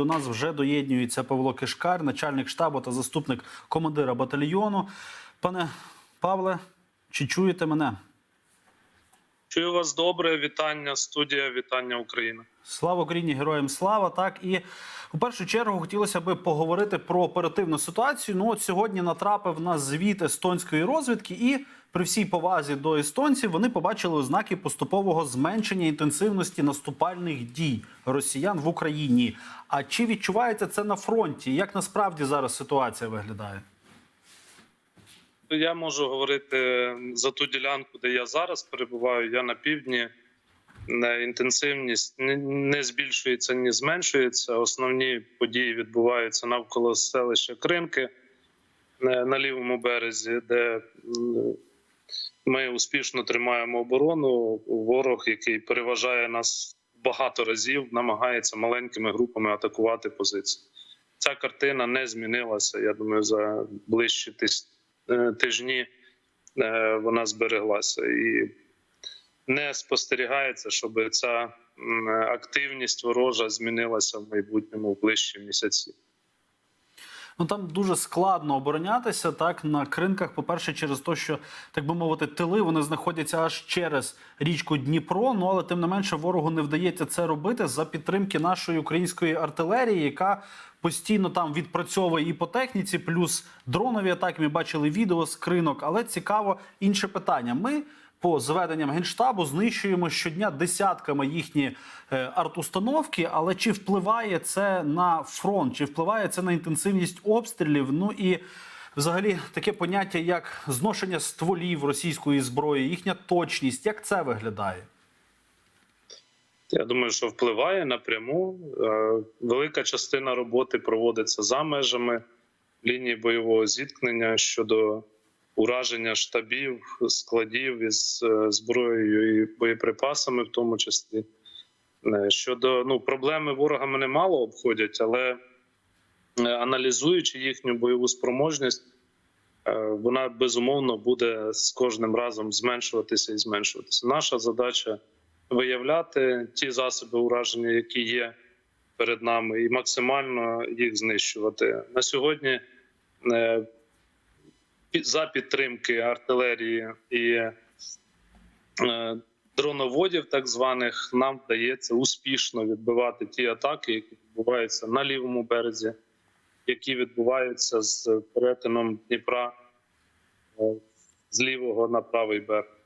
до нас вже доєднюється Павло Кишкар, начальник штабу та заступник командира батальйону. Пане Павле, чи чуєте мене? Чую вас добре. Вітання, студія, вітання Україна. Слава Україні, героям слава! Так і у першу чергу хотілося би поговорити про оперативну ситуацію. Ну от сьогодні натрапив на звіт естонської розвідки, і при всій повазі до естонців вони побачили ознаки поступового зменшення інтенсивності наступальних дій росіян в Україні. А чи відчувається це на фронті? Як насправді зараз ситуація виглядає? Я можу говорити за ту ділянку, де я зараз перебуваю. Я на півдні. Е, Інтенсивність не- збільшується, ні зменшується. Основні події відбуваються навколо селища Кринки е, на лівому березі, де ми успішно тримаємо оборону. Ворог, який переважає нас багато разів, намагається маленькими групами атакувати позиції. Ця картина не змінилася. Я думаю, за ближчі е, тижні е, вона збереглася і не спостерігається, щоб ця активність ворожа змінилася в майбутньому в ближчі місяці. Ну там дуже складно оборонятися так на кринках. По-перше, через те, що так би мовити, тили вони знаходяться аж через річку Дніпро. Ну але тим не менше ворогу не вдається це робити за підтримки нашої української артилерії, яка постійно там відпрацьовує і по техніці, плюс дронові атаки. Ми бачили відео з кринок. Але цікаво інше питання. Ми по зведенням генштабу знищуємо щодня десятками їхні е, артустановки. Але чи впливає це на фронт? Чи впливає це на інтенсивність обстрілів? Ну і взагалі таке поняття, як зношення стволів російської зброї, їхня точність, як це виглядає? Я думаю, що впливає напряму. Е, Велика частина роботи проводиться за межами лінії бойового зіткнення щодо ураження штабів, складів із е, зброєю і боєприпасами, в тому числі. Е, Щодо ну, проблеми ворогами немало обходять, але е, аналізуючи їхню бойову спроможність, вона безумовно буде з кожним разом зменшуватися і зменшуватися. Наша задача виявляти ті засоби ураження, які є перед нами, і максимально їх знищувати. На сьогодні за підтримки артилерії і е, дроноводів, так званих, нам вдається успішно відбивати ті атаки, які відбуваються на лівому березі, які відбуваються з перетином Дніпра е, з лівого на правий берег.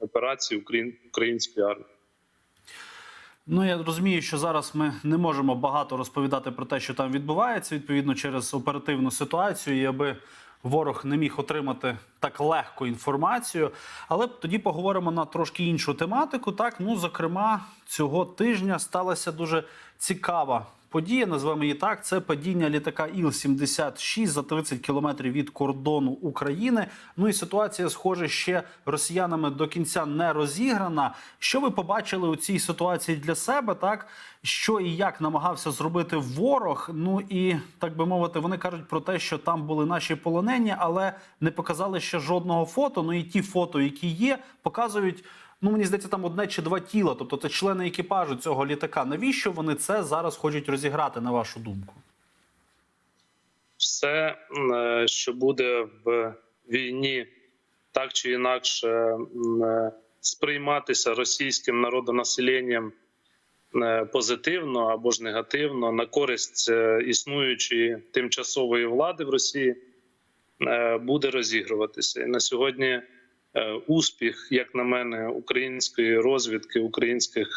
Операції Україн- української армії. Ну я розумію, що зараз ми не можемо багато розповідати про те, що там відбувається, відповідно через оперативну ситуацію, і аби ворог не міг отримати так легко інформацію. Але тоді поговоримо на трошки іншу тематику. Так, ну зокрема, цього тижня сталася дуже цікава. Подія, назвемо її так, це падіння літака Іл-76 за 30 кілометрів від кордону України. Ну і ситуація, схоже, ще росіянами до кінця не розіграна. Що ви побачили у цій ситуації для себе? Так що і як намагався зробити ворог? Ну і так би мовити, вони кажуть про те, що там були наші полонені, але не показали ще жодного фото. Ну і ті фото, які є, показують. Ну, мені здається, там одне чи два тіла, тобто це члени екіпажу цього літака. Навіщо вони це зараз хочуть розіграти, на вашу думку? Все, е, що буде в війні, так чи інакше е, сприйматися російським народонаселенням е, позитивно або ж негативно на користь існуючої тимчасової влади в Росії, буде розігруватися. І на сьогодні успіх, як на мене, української розвідки, українських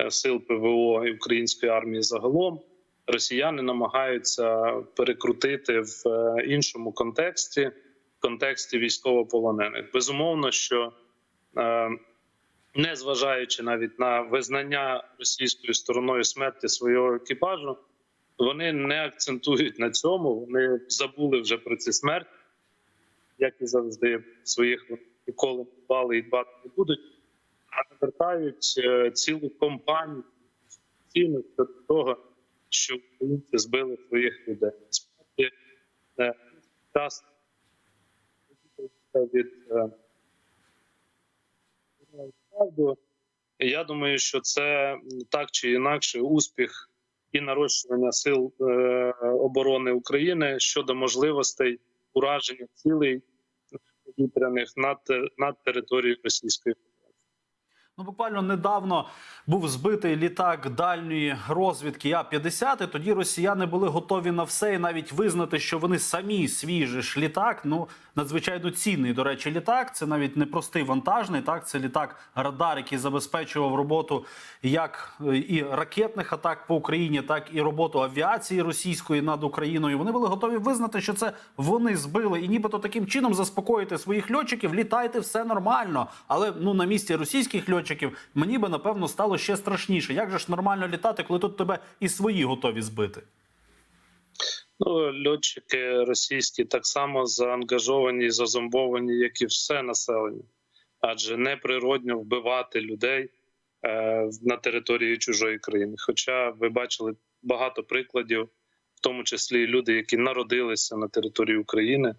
е, сил ПВО і української армії загалом росіяни намагаються перекрутити в е, іншому контексті, в контексті військовополонених. Безумовно, що е, незважаючи навіть на визнання російською стороною смерті свого екіпажу, вони не акцентують на цьому. Вони забули вже про ці смерті, як і завжди своїх ніколи дбали і дбати не будуть, а навертають е, цілу компанію до того, що українці збили своїх людей. Насправді, е, час від е, правду я думаю, що це так чи інакше успіх і нарощування сил оборони України щодо можливостей ураження цілей повітряних над, над територією Російської. Ну, буквально недавно був збитий літак дальньої розвідки А-50. і Тоді росіяни були готові на все і навіть визнати, що вони самі свій же ж літак. Ну надзвичайно цінний. До речі, літак. Це навіть не простий вантажний. Так, це літак радар, який забезпечував роботу як е, і ракетних атак по Україні, так і роботу авіації російської над Україною. Вони були готові визнати, що це вони збили, і нібито таким чином заспокоїти своїх льотчиків. Літайте, все нормально. Але ну на місці російських льотчиків мені би напевно стало ще страшніше. Як же ж нормально літати, коли тут тебе і свої готові збити? Ну, льотчики російські так само заангажовані зазомбовані, як і все населення, адже неприродно вбивати людей е, на території чужої країни. Хоча ви бачили багато прикладів, в тому числі люди, які народилися на території України,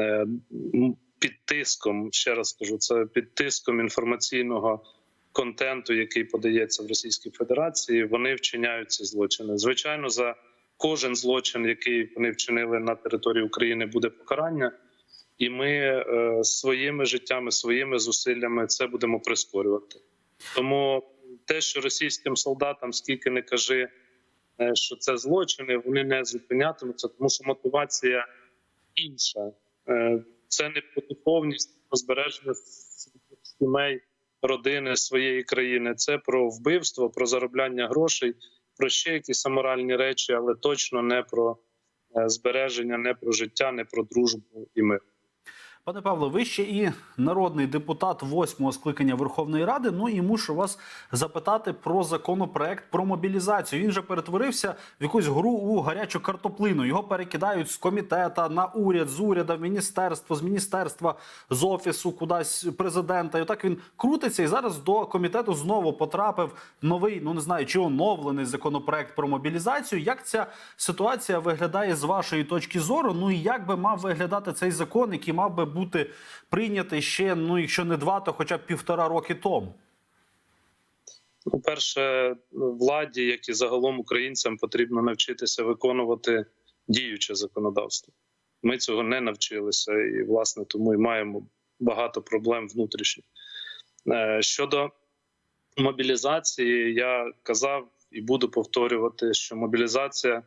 е, під тиском, ще раз кажу, це під тиском інформаційного контенту, який подається в Російській Федерації, вони вчиняють ці злочини. Звичайно, за кожен злочин, який вони вчинили на території України, буде покарання, і ми е, своїми життями, своїми зусиллями це будемо прискорювати. Тому те, що російським солдатам скільки не кажи, е, що це злочини, вони не зупинятимуться, тому що мотивація інша. Це не про духовність, про збереження сімей, родини своєї країни. Це про вбивство, про заробляння грошей, про ще якісь аморальні речі, але точно не про е, збереження, не про життя, не про дружбу і мир. Пане Павло, ви ще і народний депутат восьмого скликання Верховної Ради. Ну і мушу вас запитати про законопроект про мобілізацію. Він же перетворився в якусь гру у гарячу картоплину. Його перекидають з комітета на уряд, з уряду, в міністерство, з міністерства, з офісу, кудись президента. І отак він крутиться. І зараз до комітету знову потрапив новий, ну не знаю, чи оновлений законопроект про мобілізацію. Як ця ситуація виглядає з вашої точки зору? Ну і як би мав виглядати цей закон, який мав би бути прийнятий ще, ну якщо не два, то хоча б півтора роки тому. Ну, перше, владі, як і загалом українцям, потрібно навчитися виконувати діюче законодавство. Ми цього не навчилися, і власне тому і маємо багато проблем внутрішніх. Е, Щодо мобілізації, я казав і буду повторювати, що мобілізація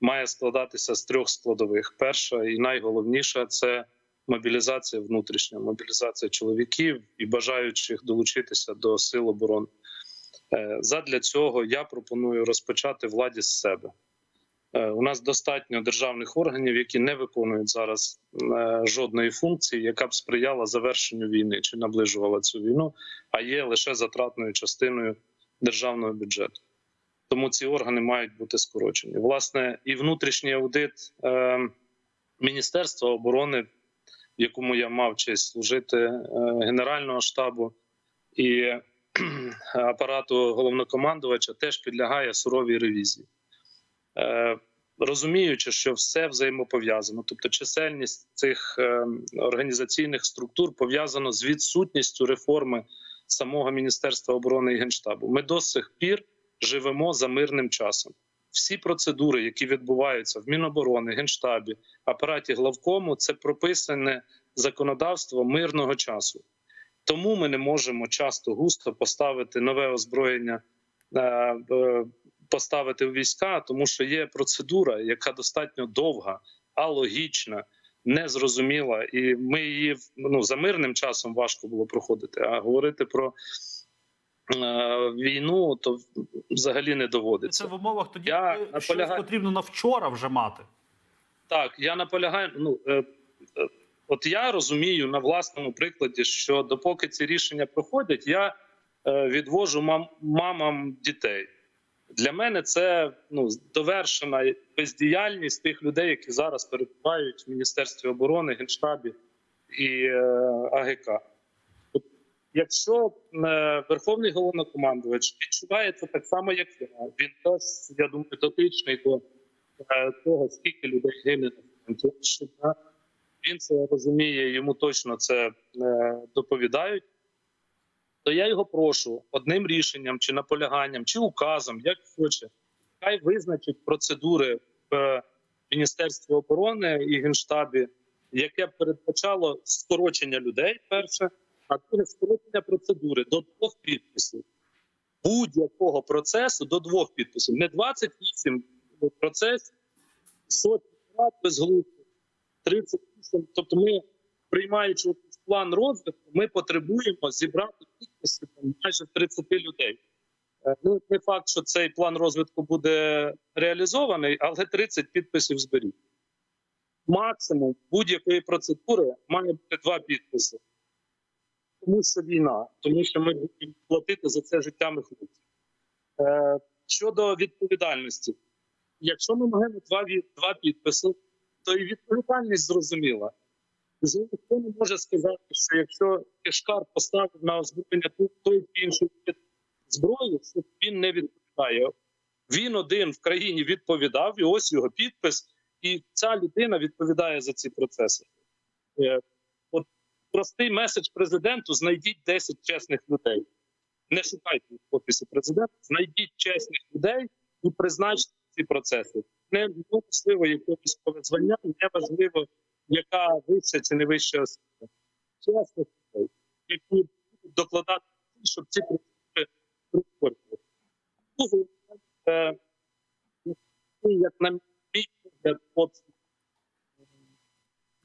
має складатися з трьох складових: перша і найголовніша це мобілізація внутрішня, мобілізація чоловіків і бажаючих долучитися до сил оборони. Е, Задля цього я пропоную розпочати владі з себе. Е, У нас достатньо державних органів, які не виконують зараз е, жодної функції, яка б сприяла завершенню війни чи наближувала цю війну, а є лише затратною частиною державного бюджету. Тому ці органи мають бути скорочені. Власне, і внутрішній аудит Міністерства оборони, якому я мав честь служити, е, Генерального штабу і апарату головнокомандувача теж підлягає суровій ревізії. Е, Розуміючи, що все взаємопов'язано, тобто чисельність цих е, організаційних структур пов'язано з відсутністю реформи самого Міністерства оборони і Генштабу. Ми до сих пір живемо за мирним часом. Всі процедури, які відбуваються в Міноборони, Генштабі, апараті главкому, це прописане законодавство мирного часу. Тому ми не можемо часто густо поставити нове озброєння, е, е, поставити в війська, тому що є процедура, яка достатньо довга, алогічна, незрозуміла, і ми її ну, за мирним часом важко було проходити. А говорити про війну то взагалі не доводиться. Це в умовах тоді Я наполягаю- щось потрібно на вчора вже мати. Так, я наполягаю. Ну е, е, от я розумію на власному прикладі, що допоки ці рішення проходять, я е, відвожу мам, мамам дітей. Для мене це ну довершена бездіяльність тих людей, які зараз перебувають в Міністерстві оборони, Генштабі і е, АГК. Якщо е, Верховний головнокомандувач відчуває це так само, як я, він теж, я думаю, дотичний до е, того, скільки людей гине на фронті. Він це розуміє, йому точно це е, доповідають. то я його прошу одним рішенням, чи наполяганням, чи указом, як хоче, хай визначить процедури в Міністерстві оборони і Генштабі, яке передбачало скорочення людей, перше, а друге скорочення процедури до двох підписів будь-якого процесу до двох підписів. Не 28 процесів, сотні рад безглуздих, 38. Тобто, ми, приймаючи план розвитку, ми потребуємо зібрати підписи майже 30 людей. Е, Ну, не факт, що цей план розвитку буде реалізований, але 30 підписів зберіть. Максимум будь-якої процедури має бути два підписи. Тому що війна, тому що ми будемо платити за це життями хлопців. Е, щодо відповідальності, якщо ми маємо два, два підписи, то і відповідальність зрозуміла. Ніхто не може сказати, що якщо Кишкар поставив на озброєння той чи вид зброї, що він не відповідає. Він один в країні відповідав, і ось його підпис, і ця людина відповідає за ці процеси. Простий меседж президенту: знайдіть 10 чесних людей. Не шукайте в офісі президента, знайдіть чесних людей і призначте ці процеси. Не важливо, яке військове звання, не важливо, яка вища чи не вища освіта. Чесних людей, які будуть докладати, щоб ці процеси прискорювали. Е, як на мій погляд,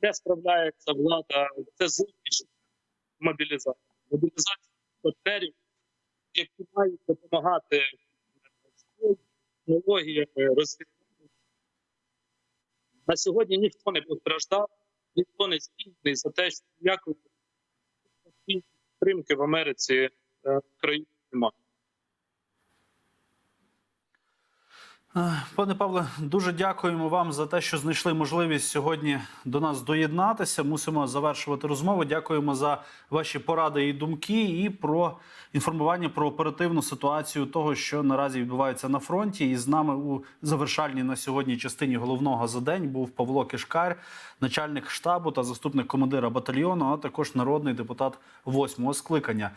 не справляється влада, це зустріч мобілізації. Мобілізація партнерів, які мають допомагати технологіями, розвитку. На сьогодні ніхто не постраждав, ніхто не звільнений за те, що ніякої підтримки в Америці е, в країні немає. Пане Павле, дуже дякуємо вам за те, що знайшли можливість сьогодні до нас доєднатися. Мусимо завершувати розмову. Дякуємо за ваші поради і думки, і про інформування про оперативну ситуацію того, що наразі відбувається на фронті. І з нами у завершальній на сьогодні частині головного за день був Павло Кишкар, начальник штабу та заступник командира батальйону, а також народний депутат восьмого скликання.